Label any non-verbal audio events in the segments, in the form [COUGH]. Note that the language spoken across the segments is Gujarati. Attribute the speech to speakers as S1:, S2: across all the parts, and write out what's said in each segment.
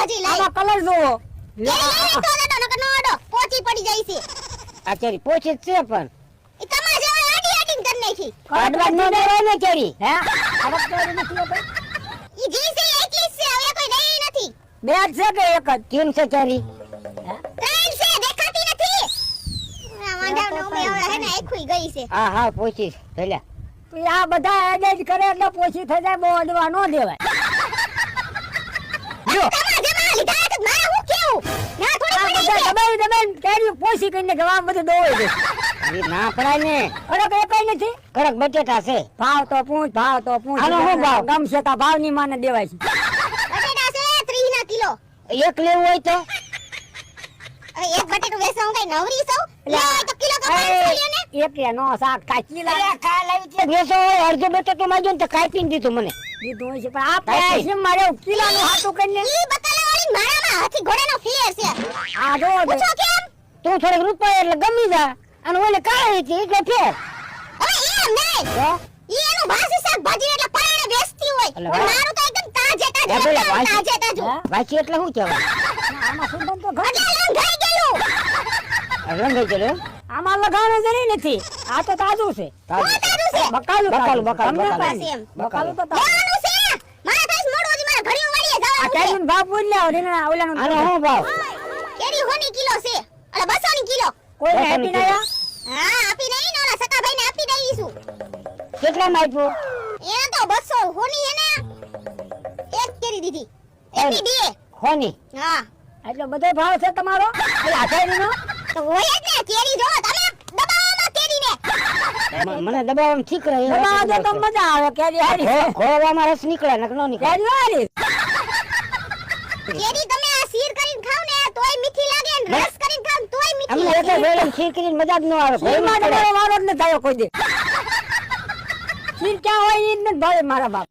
S1: શાકભાજી લાવી
S2: આમાં કલર જોવો
S1: કેરી લઈ તો લેતો નકર નો પોચી પડી જાય છે.
S3: આ ચેરી પોચી છે પણ.
S1: એ તમાર જેવા આડી આડીને કરી નાખી
S3: કાઢવા ન દેવાય ને ચેરી
S2: હે? અડક કેરી નથી હોતી?
S1: ઈ જી છે એકલી છે હવે કોઈ દઈ નથી.
S2: બે જ છે કે એક જ?
S3: કેમ છે ચેરી
S1: ત્રણ છે દેખાતી નથી. આ ઉમે હવે હે ને એકુઈ ગઈ છે.
S3: હા હા પોચી. ભલ્યા
S2: આ બધા એડ જ કરે એટલે પોછી થઈ જાય બહુ અડવા ન દેવાય. [LAUGHS] જો
S1: તમારા લીધા હતા મારે હું કેવું? ના થોડી પડી છે
S2: દબાઈ દબાઈ કેરી પોછી કરીને ગવા બધું દોવાઈ દે. [LAUGHS]
S3: એ ના પડાય ને.
S2: અડક એકય નથી.
S3: કડક બટેટા છે.
S2: ભાવ તો પૂછ ભાવ તો પૂછ.
S3: આનો ભાવ?
S2: ગમશે તો ભાવની માને દેવાય છે.
S1: બટેટા છે 30 ના કિલો.
S3: એક લેવું હોય તો?
S1: એક બટેટું વેચવા હું કઈ નવરી સૌ? લે તો કિલો તો 500 લ્યો ને.
S2: એક નો શાક કાચી લાગે?
S3: બેસો હોય અડધો બટેટો માંગ્યો ને તો દીધું મને.
S2: દીધું હોય છે પણ આ પૈસા મારે કિલો નું હાથું કરીને
S1: મારામાં હાથી ઘોડાનો ફેર છે.
S2: આ જો
S1: પૂછો કેમ?
S3: તું થોડીક રૂપિયા એટલે ગમી જા અને ઓલે કાળી હતી એટલે ફેર.
S1: હવે એમ નહીં. ઈ એનું ભાસી શાકભાજી એટલે પરાણે બેસતી હોય.
S3: એટલે
S1: પણ
S3: વાહ.
S1: મારું તો એકદમ તાજે તાજે
S3: હે પેલા
S1: એકદમ
S3: વાસી.
S1: તાજે
S3: વાંચી એટલે શું કહેવાય?
S2: આમાં સુગંધ તો.
S1: લંઘાઈ
S2: આમાં લગાવવાનું જરૂર નથી. આ તો તાજું છે.
S3: તાજું.
S1: તાજું છે.
S2: બકાલું
S3: બકાલું, બકાલું, બકાલું.
S2: બકાલું તો તાજું.
S1: લેવાનું છે મારે થાય મોડું હજી મારે ઘડીઓ વાળીએ
S2: આ કેરીનો ભાવ પૂછ લે ઓલીના ઓલાનું
S3: આનો શું ભાવ?
S1: કેરી હોની કિલો છે. અરે 200 ની કિલો.
S2: કોઈને
S3: બકાલું
S2: આપી ના
S1: હા આપી દઈ ને ઓલા સકાભાઈ ને આપી દઈશું
S3: કેટલામાં આપ્યું?
S1: એને તો 200 હોની હે ને. એક કેરી દીધી. એની બે.
S3: ખોની
S1: હા.
S2: એટલો બધો ભાવ છે તમારો? પેલા કેરીનો
S1: તો હોય જ ને કેરી જો તમે દબાવવામાં કેરીને.
S3: મ- મને દબાવવામાં ઠીક રહે.
S2: તો. મજા આવે કેરી હારી.
S3: ખોવામાં રસ નીકળે નક નો નીકળે.
S2: કેરી હારી.
S1: કેરી તમે આ શીર કરીને ખાવ ને તોય મીઠી લાગે ને રસ કરીને ખાવ તોય મીઠી
S3: અમને એટલે
S1: લાગે
S3: વેળે ખીર કરીને મજા જ ન આવે.
S2: ભાઈ
S3: માં.
S2: તમારો વારો જ ન થયો કોઈ દે. ખીર ક્યાં હોય જ નથી ભાવે મારા બાપ.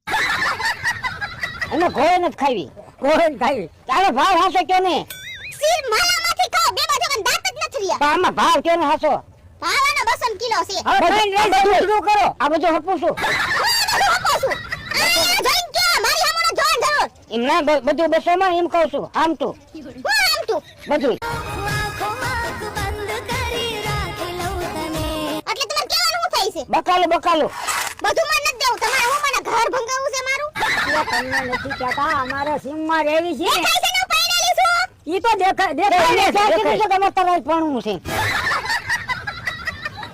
S3: અને ઘોડે ન ખાવી.
S2: ઘોડે ન ખાવી.
S3: તારો ભાવ હાસે કે ને
S1: શીર માલામાંથી ખાવ બે બાજુ પણ દાંત જ નથી રહ્યા.
S3: આમાં ભાવ કે ને હાસો?
S1: ભાવનો 200 કિલો છે.
S2: હવે ભાઈ
S3: બધું-
S2: કરો?
S3: આ બધું હપું છું.
S1: હું છું આ જોઈને કેવા મારી સામુનો જોવા જરૂર
S3: એમ ના બધું બસો માં એમ કહું છું આમ તું.
S1: હું આમ તું?
S3: બધું.
S1: એટલે તમારે છે?
S3: બકાલું બકાલું.
S1: બધું મને નથી દેવું તમારે હું મને ઘર ભંગાવું છે મારું?
S2: તમને નથી કહેતા અમારે સીમમાં રહેવી છે
S1: હું
S2: ઈ તો દેખાય દેખાય દેખાય.
S3: કે અમારે પણ ભણવું છે.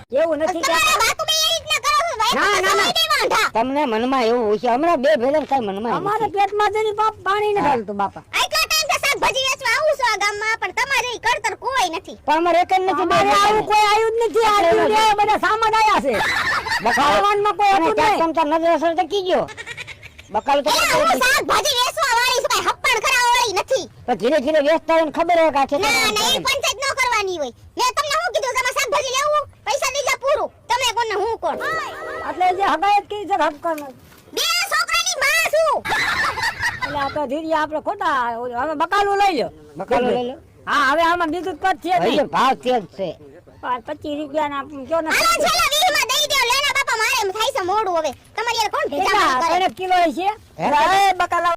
S3: [LAUGHS]
S2: એવું નથી
S1: તમારે
S2: કહેતા. ના, ના, ના.
S3: તમને મનમાં એવું હોય છે હમણાં બે ભેલે થાય મનમાં
S2: અમારે પેટમાં જરી બાપ પાણી નથી હાલતું બાપા.
S1: આટલા ટાઈમથી શાકભાજી વેચવા આવું છું આ ગામમાં પણ તમારે ઈ કોઈ નથી.
S3: પણ અમારે એક નથી
S2: અમારે આવું કોઈ આવ્યું જ નથી આ
S3: એટલે
S2: બધા સામાન આયા છે. કોઈ હતું નહીં.
S3: નજર અસર તો કીજો બકાલું તો
S1: શાકભાજી વેચવા વાળી છું હપ્પણ કરાવવા વાળી નથી.
S3: પણ ધીરે ધીરે વેચતા હોય ખબર હોય કે આ
S1: ના ના એ પંચાયત ન કરવાની હોય. મેં તમને શું કીધું તમારે શાકભાજી લેવું? પૈસા દીધા પૂરું. તમે કોને હું કોણ?
S2: એટલે જે હગાયત કી છે હક કરવાનું.
S1: બે છોકરાની માં છું.
S2: એટલે આ તો ધીરી આપણે ખોટા હવે બકાલું લઈ લો.
S3: બકાલું લઈ લો.
S2: હા હવે આમાં બીજું પદ છે નહીં.
S3: ભાવ તેજ છે.
S2: પચીસ રૂપિયા ના કયો ના
S1: છેલ્લા વીસમાં દઈ દો લેના બાપા મારે થાય છે મોડું હવે. તમારી યાર કોણ ભેગા કરે?
S2: કિલો છે.
S3: હે?
S2: બકાલા